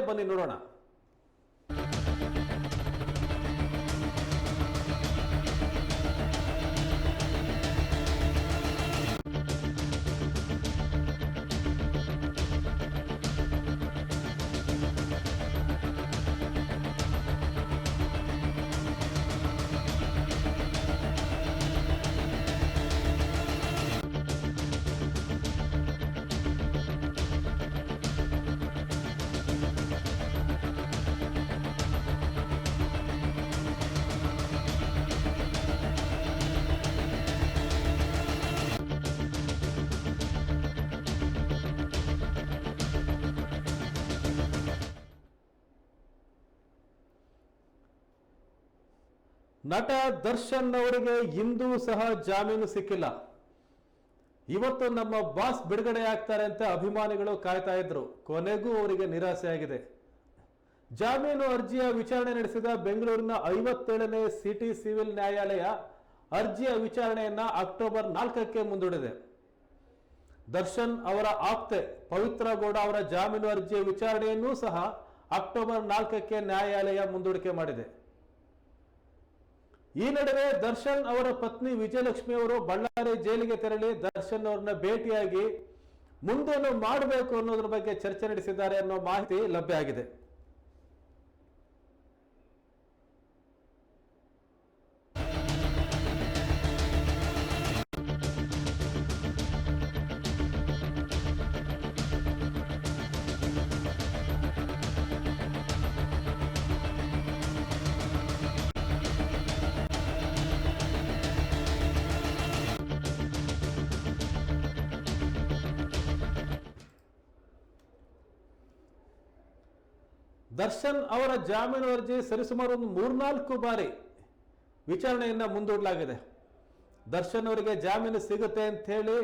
ಬನ್ನಿ ನೋಡೋಣ. ನಟ ದರ್ಶನ್ ಅವರಿಗೆ ಇಂದೂ ಸಹ ಜಾಮೀನು ಸಿಕ್ಕಿಲ್ಲ. ಇವತ್ತು ನಮ್ಮ ಬಾಸ್ ಬಿಡುಗಡೆ ಆಗ್ತಾರೆ ಅಂತ ಅಭಿಮಾನಿಗಳು ಕಾಯ್ತಾ ಇದ್ರು. ಕೊನೆಗೂ ಅವರಿಗೆ ನಿರಾಸೆ ಆಗಿದೆ ಜಾಮೀನು ಅರ್ಜಿಯ ವಿಚಾರಣೆ ನಡೆಸಿದ ಬೆಂಗಳೂರಿನ ಐವತ್ತೇಳನೇ ಸಿಟಿ ಸಿವಿಲ್ ನ್ಯಾಯಾಲಯ ಅರ್ಜಿಯ ವಿಚಾರಣೆಯನ್ನ ಅಕ್ಟೋಬರ್ ನಾಲ್ಕಕ್ಕೆ ಮುಂದೂಡಿದೆ. ದರ್ಶನ್ ಅವರ ಆಪ್ತೆ ಪವಿತ್ರ ಗೌಡ ಅವರ ಜಾಮೀನು ಅರ್ಜಿಯ ವಿಚಾರಣೆಯನ್ನೂ ಸಹ ಅಕ್ಟೋಬರ್ ನಾಲ್ಕಕ್ಕೆ ನ್ಯಾಯಾಲಯ ಮುಂದೂಡಿಕೆ ಮಾಡಿದೆ. ಈ ನಡುವೆ ದರ್ಶನ್ ಅವರ ಪತ್ನಿ ವಿಜಯಲಕ್ಷ್ಮಿ ಅವರು ಬಳ್ಳಾರಿ ಜೈಲಿಗೆ ತೆರಳಿ ದರ್ಶನ್ ಅವರನ್ನ ಭೇಟಿಯಾಗಿ ಮುಂದೇನು ಮಾಡಬೇಕು ಅನ್ನೋದ್ರ ಬಗ್ಗೆ ಚರ್ಚೆ ನಡೆಸಿದ್ದಾರೆ ಅನ್ನೋ ಮಾಹಿತಿ ಲಭ್ಯ ಆಗಿದೆ. ದರ್ಶನ್ ಅವರ ಜಾಮೀನು ಅರ್ಜಿ ಸರಿಸುಮಾರು ಒಂದು ಮೂರ್ನಾಲ್ಕು ಬಾರಿ ವಿಚಾರಣೆಯನ್ನು ಮುಂದೂಡಲಾಗಿದೆ. ದರ್ಶನ್ ಅವರಿಗೆ ಜಾಮೀನು ಸಿಗುತ್ತೆ ಅಂತ ಹೇಳಿ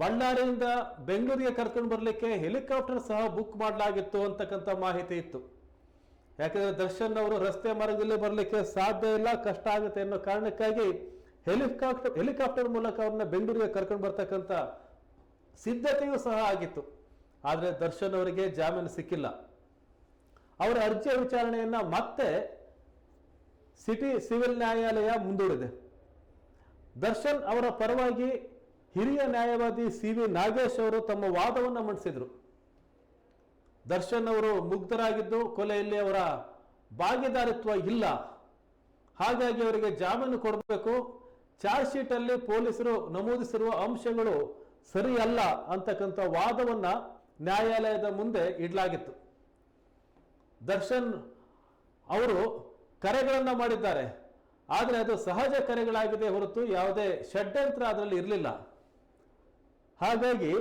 ಬಳ್ಳಾರಿಯಿಂದ ಬೆಂಗಳೂರಿಗೆ ಕರ್ಕೊಂಡು ಬರಲಿಕ್ಕೆ ಹೆಲಿಕಾಪ್ಟರ್ ಸಹ ಬುಕ್ ಮಾಡಲಾಗಿತ್ತು ಅಂತಕ್ಕಂಥ ಮಾಹಿತಿ ಇತ್ತು. ಯಾಕಂದರೆ ದರ್ಶನ್ ಅವರು ರಸ್ತೆ ಮಾರ್ಗದಲ್ಲಿ ಬರಲಿಕ್ಕೆ ಸಾಧ್ಯ ಇಲ್ಲ, ಕಷ್ಟ ಆಗುತ್ತೆ ಅನ್ನೋ ಕಾರಣಕ್ಕಾಗಿ ಹೆಲಿಕಾಪ್ಟರ್ ಹೆಲಿಕಾಪ್ಟರ್ ಮೂಲಕ ಅವ್ರನ್ನ ಬೆಂಗಳೂರಿಗೆ ಕರ್ಕೊಂಡು ಬರ್ತಕ್ಕಂಥ ಸಿದ್ಧತೆಯೂ ಸಹ ಆಗಿತ್ತು. ಆದರೆ ದರ್ಶನ್ ಅವರಿಗೆ ಜಾಮೀನು ಸಿಕ್ಕಿಲ್ಲ. ಅವರ ಅರ್ಜಿಯ ವಿಚಾರಣೆಯನ್ನ ಮತ್ತೆ ಸಿಟಿ ಸಿವಿಲ್ ನ್ಯಾಯಾಲಯ ಮುಂದೂಡಿದೆ. ದರ್ಶನ್ ಅವರ ಪರವಾಗಿ ಹಿರಿಯ ನ್ಯಾಯವಾದಿ ಸಿ ವಿ ನಾಗೇಶ್ ಅವರು ತಮ್ಮ ವಾದವನ್ನು ಮಂಡಿಸಿದರು. ದರ್ಶನ್ ಅವರು ಮುಗ್ಧರಾಗಿದ್ದು ಕೊಲೆಯಲ್ಲಿ ಅವರ ಭಾಗಿದಾರಿತ್ವ ಇಲ್ಲ. ಹಾಗಾಗಿ ಅವರಿಗೆ ಜಾಮೀನು ಕೊಡಬೇಕು. ಚಾರ್ಜ್ ಶೀಟ್ ಅಲ್ಲಿ ಪೊಲೀಸರು ನಮೂದಿಸಿರುವ ಅಂಶಗಳು ಸರಿಯಲ್ಲ ಅಂತಕ್ಕಂಥ ವಾದವನ್ನ ನ್ಯಾಯಾಲಯದ ಮುಂದೆ ಇಡಲಾಗಿತ್ತು. ದರ್ಶನ್ ಅವರು ಕರೆಗಳನ್ನು ಮಾಡಿದ್ದಾರೆ. ಆದರೆ ಅದು ಸಹಜ ಕರೆಗಳಾಗಿದೆ ಹೊರತು ಯಾವುದೇ ಷಡ್ಯಂತ್ರ ಅದರಲ್ಲಿ ಇರಲಿಲ್ಲ. ಹಾಗಾಗಿ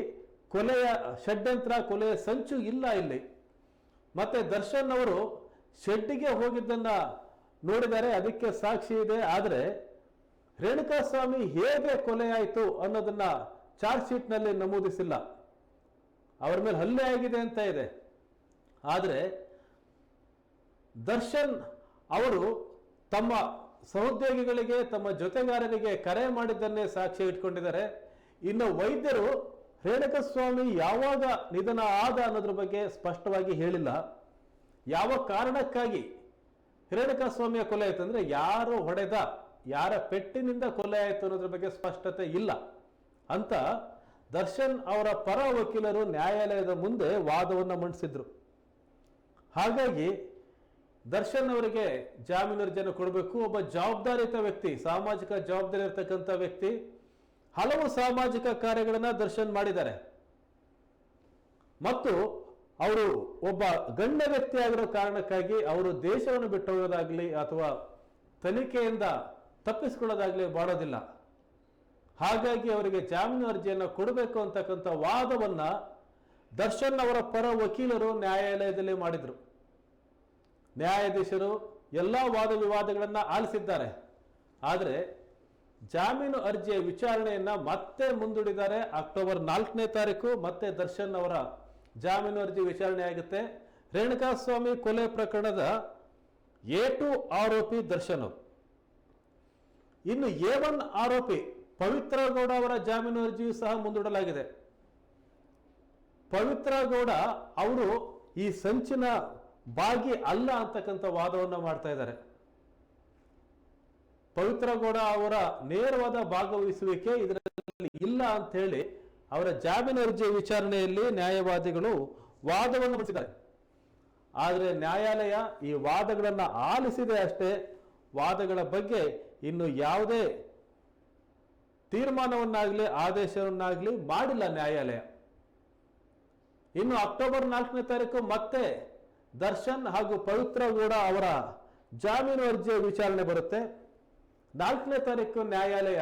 ಕೊಲೆಯ ಷಡ್ಯಂತ್ರ, ಕೊಲೆಯ ಸಂಚು ಇಲ್ಲ ಇಲ್ಲಿ. ಮತ್ತೆ ದರ್ಶನ್ ಅವರು ಶೆಡ್ಡಿಗೆ ಹೋಗಿದ್ದನ್ನು ನೋಡಿದರೆ ಅದಕ್ಕೆ ಸಾಕ್ಷಿ ಇದೆ. ಆದರೆ ರೇಣುಕಾಸ್ವಾಮಿ ಹೇಗೆ ಕೊಲೆಯಾಯಿತು ಅನ್ನೋದನ್ನ ಚಾರ್ಜ್ ಶೀಟ್ನಲ್ಲಿ ನಮೂದಿಸಿಲ್ಲ. ಅವರ ಮೇಲೆ ಹಲ್ಲೆ ಆಗಿದೆ ಅಂತ ಇದೆ. ಆದರೆ ದರ್ಶನ್ ಅವರು ತಮ್ಮ ಸಹೋದ್ಯೋಗಿಗಳಿಗೆ, ತಮ್ಮ ಜೊತೆಗಾರರಿಗೆ ಕರೆ ಮಾಡಿದ್ದನ್ನೇ ಸಾಕ್ಷಿ ಇಟ್ಕೊಂಡಿದ್ದಾರೆ. ಇನ್ನು ವೈದ್ಯರು ರೇಣುಕಸ್ವಾಮಿ ಯಾವಾಗ ನಿಧನ ಆದ ಅನ್ನೋದ್ರ ಬಗ್ಗೆ ಸ್ಪಷ್ಟವಾಗಿ ಹೇಳಿಲ್ಲ. ಯಾವ ಕಾರಣಕ್ಕಾಗಿ ರೇಣುಕಸ್ವಾಮಿಯ ಕೊಲೆ ಆಯ್ತು ಅಂದ್ರೆ ಯಾರು ಹೊಡೆದ, ಯಾರ ಪೆಟ್ಟಿನಿಂದ ಕೊಲೆ ಆಯ್ತು ಅನ್ನೋದ್ರ ಬಗ್ಗೆ ಸ್ಪಷ್ಟತೆ ಇಲ್ಲ ಅಂತ ದರ್ಶನ್ ಅವರ ಪರ ವಕೀಲರು ನ್ಯಾಯಾಲಯದ ಮುಂದೆ ವಾದವನ್ನು ಮಂಡಿಸಿದ್ರು. ಹಾಗಾಗಿ ದರ್ಶನ್ ಅವರಿಗೆ ಜಾಮೀನು ಅರ್ಜಿಯನ್ನು ಕೊಡಬೇಕು. ಒಬ್ಬ ಜವಾಬ್ದಾರಿಯುತ ವ್ಯಕ್ತಿ, ಸಾಮಾಜಿಕ ಜವಾಬ್ದಾರಿ ಇರತಕ್ಕಂಥ ವ್ಯಕ್ತಿ, ಹಲವು ಸಾಮಾಜಿಕ ಕಾರ್ಯಗಳನ್ನು ದರ್ಶನ್ ಮಾಡಿದ್ದಾರೆ. ಮತ್ತು ಅವರು ಒಬ್ಬ ಗಣ್ಯ ವ್ಯಕ್ತಿ ಆಗಿರೋ ಕಾರಣಕ್ಕಾಗಿ ಅವರು ದೇಶವನ್ನು ಬಿಟ್ಟು ಹೋಗೋದಾಗ್ಲಿ ಅಥವಾ ತನಿಖೆಯಿಂದ ತಪ್ಪಿಸ್ಕೊಳ್ಳೋದಾಗ್ಲಿ ಮಾಡೋದಿಲ್ಲ. ಹಾಗಾಗಿ ಅವರಿಗೆ ಜಾಮೀನು ಅರ್ಜಿಯನ್ನು ಕೊಡಬೇಕು ಅಂತಕ್ಕಂಥ ವಾದವನ್ನು ದರ್ಶನ್ ಅವರ ಪರ ವಕೀಲರು ನ್ಯಾಯಾಲಯದಲ್ಲಿ ಮಾಡಿದ್ರು. ನ್ಯಾಯಾಧೀಶರು ಎಲ್ಲ ವಾದ ವಿವಾದಗಳನ್ನು ಆಲಿಸಿದ್ದಾರೆ. ಆದರೆ ಜಾಮೀನು ಅರ್ಜಿಯ ವಿಚಾರಣೆಯನ್ನು ಮತ್ತೆ ಮುಂದೂಡಿದ್ದಾರೆ. ಅಕ್ಟೋಬರ್ ನಾಲ್ಕನೇ ತಾರೀಕು ಮತ್ತೆ ದರ್ಶನ್ ಅವರ ಜಾಮೀನು ಅರ್ಜಿ ವಿಚಾರಣೆ ಆಗುತ್ತೆ. ರೇಣುಕಾಸ್ವಾಮಿ ಕೊಲೆ ಪ್ರಕರಣದ ಎ ಟು ಆರೋಪಿ ದರ್ಶನ್. ಇನ್ನು ಎ ಒನ್ ಆರೋಪಿ ಪವಿತ್ರ ಗೌಡ ಅವರ ಜಾಮೀನು ಅರ್ಜಿಯು ಸಹ ಮುಂದೂಡಲಾಗಿದೆ. ಪವಿತ್ರ ಗೌಡ ಅವರು ಈ ಸಂಚಿನ ಭಾಗಿ ಅಲ್ಲ ಅಂತಕ್ಕಂಥ ವಾದವನ್ನು ಮಾಡ್ತಾ ಇದ್ದಾರೆ. ಪವಿತ್ರ ಗೌಡ ಅವರ ನೇರವಾದ ಭಾಗವಹಿಸುವಿಕೆ ಇದರಲ್ಲಿ ಇಲ್ಲ ಅಂತ ಹೇಳಿ ಅವರ ಜಾಮೀನು ಅರ್ಜಿ ವಿಚಾರಣೆಯಲ್ಲಿ ನ್ಯಾಯವಾದಿಗಳು ವಾದವನ್ನು ಮಂಡಿಸಿದ್ದಾರೆ. ಆದರೆ ನ್ಯಾಯಾಲಯ ಈ ವಾದಗಳನ್ನು ಆಲಿಸಿದೆ ಅಷ್ಟೇ. ವಾದಗಳ ಬಗ್ಗೆ ಇನ್ನು ಯಾವುದೇ ತೀರ್ಮಾನವನ್ನಾಗಲಿ, ಆದೇಶವನ್ನಾಗಲಿ ಮಾಡಿಲ್ಲ ನ್ಯಾಯಾಲಯ. ಇನ್ನು ಅಕ್ಟೋಬರ್ ನಾಲ್ಕನೇ ತಾರೀಕು ಮತ್ತೆ ದರ್ಶನ್ ಹಾಗೂ ಪವಿತ್ರ ಗೌಡ ಅವರ ಜಾಮೀನು ಅರ್ಜಿಯ ವಿಚಾರಣೆ ಬರುತ್ತೆ. ನಾಲ್ಕನೇ ತಾರೀಕು ನ್ಯಾಯಾಲಯ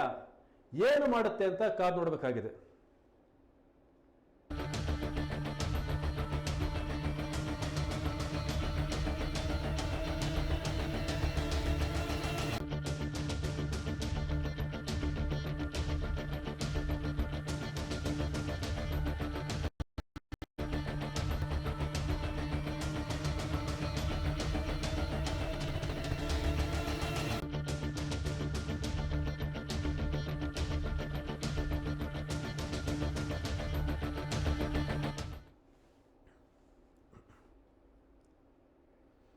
ಏನು ಮಾಡುತ್ತೆ ಅಂತ ಕಾದು ನೋಡಬೇಕಾಗಿದೆ.